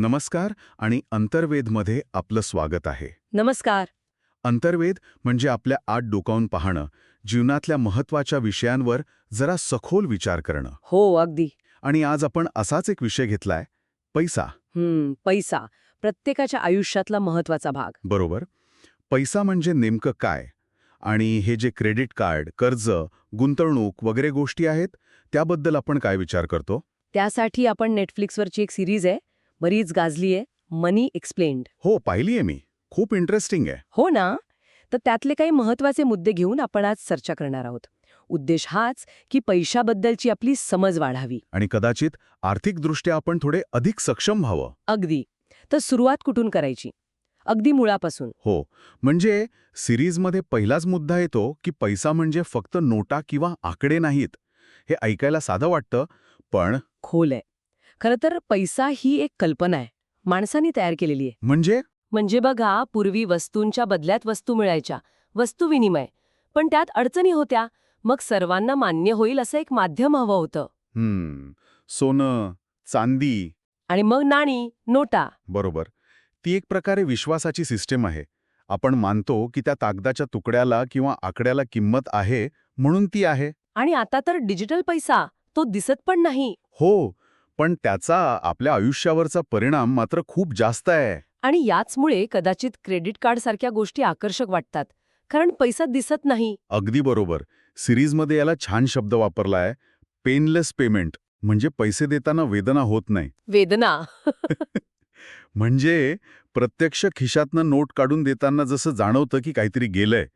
नमस्कार आणि अंतर्वेदमध्ये आपलं स्वागत आहे. नमस्कार. अंतर्वेद म्हणजे आपल्या आत डोकावून पाहणं जीवनातल्या महत्त्वाच्या विषयांवर जरा सखोल विचार करणं. हो अगदी. आणि आज आपण असाच एक विषय घेतलाय पैसा. हम्म पैसा. प्रत्येकाच्या आयुष्यातला महत्त्वाचा भाग. बरोबर. पैसा म्हणजे नेमकं काय? आणि हे जे क्रेडिट कार्ड कर्ज गुंतवणूक वगैरे गोष्टी आहेत त्याबद्दल आपण काय विचार करतो? त्यासाठी आपण नेटफ्लिक्सवरची एक सिरीज आहे. बरीच गाजली आहे. Money explained. हो पाहिलीये मी. खूप इंटरेस्टिंग आहे. हो ना? तर त्यातले काही महत्त्वाचे मुद्दे घेऊन आपण आज चर्चा करणार आहोत. उद्देश हाच की पैशाबद्दलची आपली समज वाढावी. आणि कदाचित आर्थिकदृष्ट्या आपण थोडे अधिक सक्षम व्हावं. अगदी. तर सुरुवात कुठून करायची? अगदी मुळापासून. हो. म्हणजे सिरीजमध्ये पहिलाच मुद्दा येतो की पैसा म्हणजे फक्त नोटा किंवा आकडे नाहीत. हे ऐकायला साधं वाटतं पण खोल आहे. खरं तर पैसा ही एक कल्पना आहे. माणसांनी तयार केलेली आहे. म्हणजे? म्हणजे बघा पूर्वी वस्तूंच्या बदल्यात वस्तू मिळायच्या वस्तू विनिमय. पण त्यात अडचणी होत्या. मग सर्वांना मान्य होईल असं एक माध्यम हवं होतं. सोनं चांदी. आणि मग नाणी नोटा. बरोबर. ती एक प्रकारे विश्वासाची सिस्टीम आहे. आपण मानतो की त्या कागदाच्या तुकड्याला किंवा आकड्याला किंमत आहे म्हणून ती आहे. आणि आता तर डिजिटल पैसा तो दिसत पण नाही. हो. पण त्याचा आपल्या आयुष्यावरचा परिणाम मात्र खूप जास्त आहे. आणि याचमुळे कदाचित क्रेडिट कार्ड सारख्या गोष्टी आकर्षक वाटतात कारण पैसा दिसत नाही. अगदी बरोबर. सिरीजमध्ये याला छान शब्द वापरलाय पेनलेस पेमेंट म्हणजे पैसे देताना वेदना होत नाही. वेदना. म्हणजे प्रत्यक्ष खिशातनं नोट काढून देताना जसं जाणवतं की काहीतरी गेलंय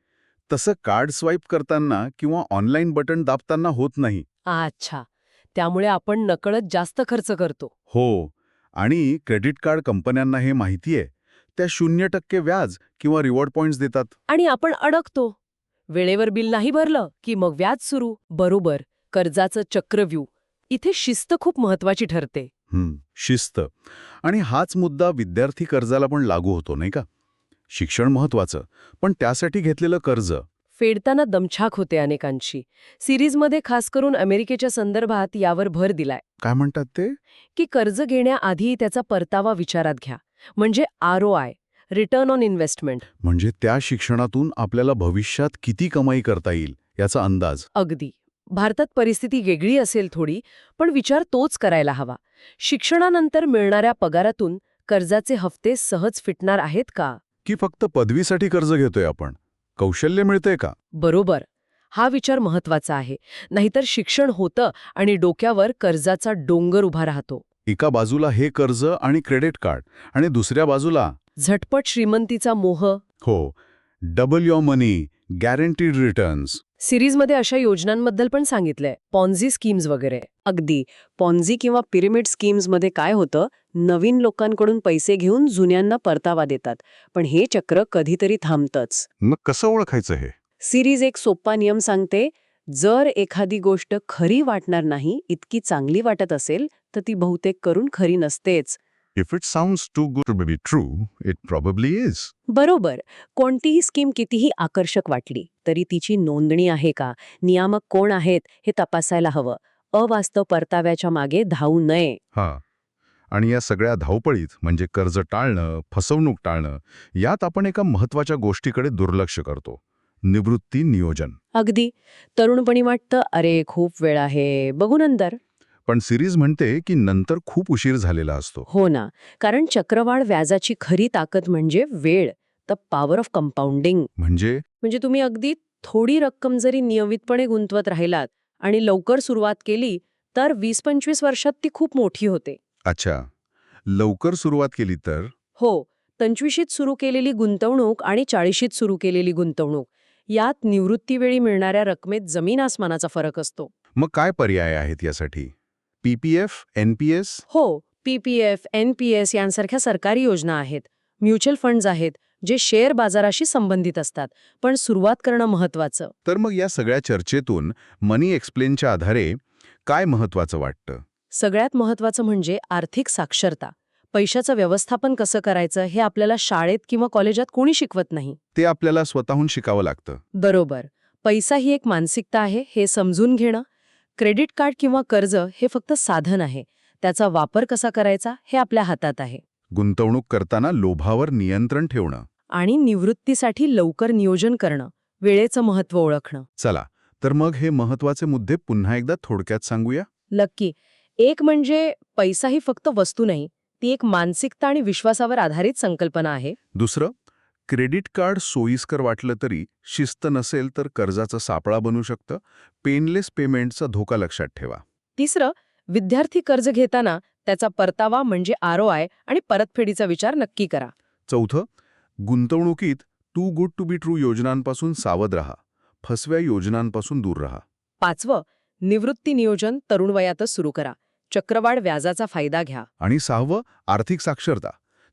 तसं कार्ड स्वाईप करताना किंवा ऑनलाईन बटन दाबताना होत नाही. अच्छा. त्यामुळे आपण नकळत जास्त खर्च करतो. हो आणि क्रेडिट कार्ड कंपन्यांना हे माहिती आहे त्या शून्य टक्के व्याज किंवा रिवॉर्ड पॉइंट्स देतात. आणि आपण अडकतो. वेळेवर बिल नाही भरलं की मग व्याज सुरू. बरोबर कर्जाचं चक्रव्यूह. इथे शिस्त खूप महत्वाची ठरते. शिस्त. आणि हाच मुद्दा विद्यार्थी कर्जाला पण लागू होतो नाही का? शिक्षण महत्वाचं पण त्यासाठी घेतलेलं कर्ज फेडताना दमछाक होते अनेकांची. सिरीजमध्ये खास करून अमेरिकेच्या संदर्भात यावर भर दिलाय. काय म्हणतात ते? की कर्ज घेण्याआधी त्याचा परतावा विचारात घ्या. म्हणजे R O I return on investment. म्हणजे त्या शिक्षणातून आपल्याला भविष्यात किती कमाई करता येईल याचा अंदाज. अगदी. भारतात परिस्थिती वेगळी असेल थोडी पण विचार तोच करायला हवा. शिक्षणानंतर मिळणाऱ्या पगारातून कर्जाचे हफ्ते सहज फिटणार आहेत का? की फक्त पदवीसाठी कर्ज घेतोय आपण? कौशल्य मिळतंय का? बरोबर. हा विचार महत्त्वाचा आहे. नाहीतर शिक्षण होतं आणि डोक्यावर कर्जाचा डोंगर उभा राहतो. एका बाजूला हे कर्ज आणि क्रेडिट कार्ड आणि दुसऱ्या बाजूला झटपट श्रीमंतीचा मोह. हो. Double your money guaranteed returns सिरीजमध्ये अशा योजनांबद्दल पण सांगितलंय. पॉन्झी स्कीम्स वगैरे. अगदी. पॉन्झी किंवा पिरिमिड स्कीम्समध्ये काय होतं? नवीन लोकांकडून पैसे घेऊन जुन्यांना परतावा देतात. पण हे चक्र कधीतरी थांबतंच. मग कसं ओळखायचं हे? सिरीज एक सोप्पा नियम सांगते. जर एखादी गोष्ट खरी वाटणार नाही इतकी चांगली वाटत असेल तर ती बहुतेक करून खरी नसतेच. If it sounds too good to be true it probably is बरोबर. कोणतीही स्कीम कितीही आकर्षक वाटली तरी तिची नोंदणी आहे का? नियामक कोण आहेत हे तपासायला हवं. अवास्तव परताव्याच्या मागे धावू नये. हा. आणि या सगळ्या धावपळीत म्हणजे कर्ज टाळणं फसवणूक टाळणं यात आपण एका महत्त्वाच्या गोष्टीकडे दुर्लक्ष करतो. निवृत्ती नियोजन. अगदी. तरुणपणी वाटतं अरे खूप वेळ आहे. बघू नंतर. पण सिरीज म्हणते की नंतर खूप उशीर झालेला असतो. हो ना. कारण चक्रवाढ व्याजाची खरी ताकद म्हणजे वेळ द पॉवर ऑफ कंपाऊंडिंग म्हणजे? म्हणजे तुम्ही अगदी थोडी रक्कम जरी नियमितपणे गुंतवत राहिलात आणि लवकर सुरुवात केली तर वीस पंचवीस वर्षात ती खूप मोठी होते. अच्छा. लवकर सुरुवात केली तर? हो. पंचवीशीत सुरू केलेली गुंतवणूक आणि चाळीशीत सुरू केलेली गुंतवणूक यात निवृत्तीवेळी मिळणाऱ्या रकमेत जमीन आसमानाचा फरक असतो. मग काय पर्याय आहेत यासाठी? पीपीएफ एनपीएस हो पीपीएफ एनपीएस यांसारख्या सरकारी योजना आहेत. म्युच्युअल फंड्स आहेत जे शेअर बाजाराशी संबंधित असतात पण सुरुवात करणं महत्वाचं तर मग या सगळ्या चर्चेतून मनी एक्सप्लेनच्या आधारे काय महत्वाचं वाटतं? सगळ्यात महत्वाचं म्हणजे आर्थिक साक्षरता. पैशाचं व्यवस्थापन कसं करायचं हे आपल्याला शाळेत किंवा कॉलेजात कोणी शिकवत नाही. ते आपल्याला स्वतःहून शिकावं लागतं. बरोबर. पैसा ही एक मानसिकता आहे हे समजून घेणं क्रेडिट कार्ड किंवा कर्ज हे फक्त साधन आहे. त्याचा वापर कसा करायचा हे आपल्या हातात आहे. गुंतवणूक करताना लोभावर नियंत्रण ठेवणं. आणि निवृत्तीसाठी लवकर नियोजन करणं. वेळेचं महत्त्व ओळखणं. चला तर मग हे महत्त्वाचे मुद्दे पुन्हा एकदा थोडक्यात सांगूया? नक्की. एक म्हणजे पैसा ही फक्त वस्तू नाही ती एक मानसिकता आणि विश्वासावर आधारित संकल्पना आहे. दुसरं? क्रेडिट कार्ड सोयीस्कर वाटलं तरी शिस्त नसेल तर कर्जाचा सापळा बनू शकतं. पेनलेस पेमेंटचा धोका लक्षात ठेवा. तिसरं विद्यार्थी कर्ज घेताना त्याचा परतावा म्हणजे आर आणि परतफेडीचा विचार नक्की करा. चौथं गुंतवणुकीत too good to be true योजनांपासून सावध राहा. फसव्या योजनांपासून दूर राहा. पाचवं निवृत्ती नियोजन तरुण वयातच सुरू करा. चक्रवाढ व्याजाचा फायदा घ्या. आणि सहावं आर्थिक साक्षरता.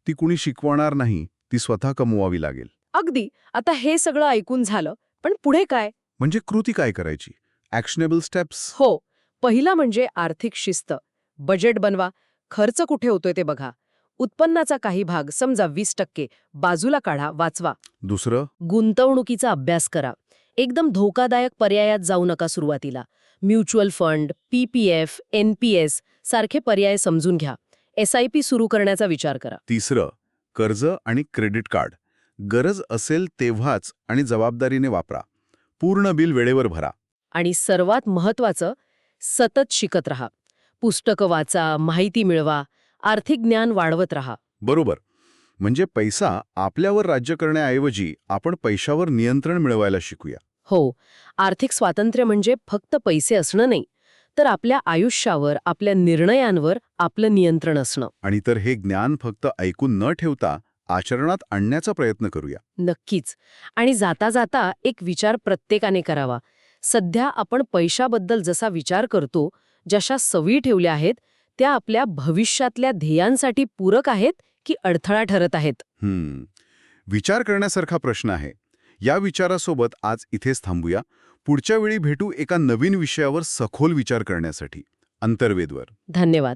ती कुणी शिकवणार नाही. ती स्वतः कमवावी लागेल. अगदी. आता हे सगळं ऐकून झालं. पण पुढे काय? म्हणजे कृती काय करायची? ॲक्शनेबल स्टेप्स हो. पहिला म्हणजे आर्थिक शिस्त. बजेट बनवा. खर्च कुठे होतोय ते बघा. उत्पन्नाचा काही भाग समजा वीस टक्के बाजूला काढा वाचवा. दुसरं? गुंतवणुकीचा अभ्यास करा. एकदम धोकादायक पर्यायात जाऊ नका सुरुवातीला. म्युच्युअल फंड पीपीएफ एनपीएस सारखे पर्याय समजून घ्या. एसआयपी सुरू करण्याचा विचार करा. तिसरं? कर्ज आणि क्रेडिट कार्ड. गरज असेल तेव्हाच आणि जबाबदारीने वापरा. पूर्ण बिल वेळेवर भरा. आणि सर्वात महत्वाचं सतत शिकत राहा. पुस्तकं वाचा माहिती मिळवा आर्थिक ज्ञान वाढवत राहा. बरोबर. म्हणजे पैसा आपल्यावर राज्य करण्याऐवजी आपण पैशावर नियंत्रण मिळवायला शिकूया. हो. आर्थिक स्वातंत्र्य म्हणजे फक्त पैसे असणं नाही. तर आपल्या आयुष्यावर आपल्या निर्णयांवर आपलं नियंत्रण असणं. आणि तर हे ज्ञान फक्त ऐकून न ठेवता आचरणात आणण्याचा प्रयत्न करूया. नक्कीच. आणि जाता जाता एक विचार प्रत्येकाने करावा. सध्या आपण पैशाबद्दल जसा विचार करतो जशा सवयी ठेवल्या आहेत त्या आपल्या भविष्यातल्या ध्येयांसाठी पूरक आहेत की अडथळा ठरत आहेत? हम्म. विचार करण्यासारखा प्रश्न आहे. या विचारासोबत आज इथेच थांबूया. पुढच्या वेळी भेटू एका नवीन विषयावर सखोल विचार करण्यासाठी. अंतर्वेदवर. धन्यवाद.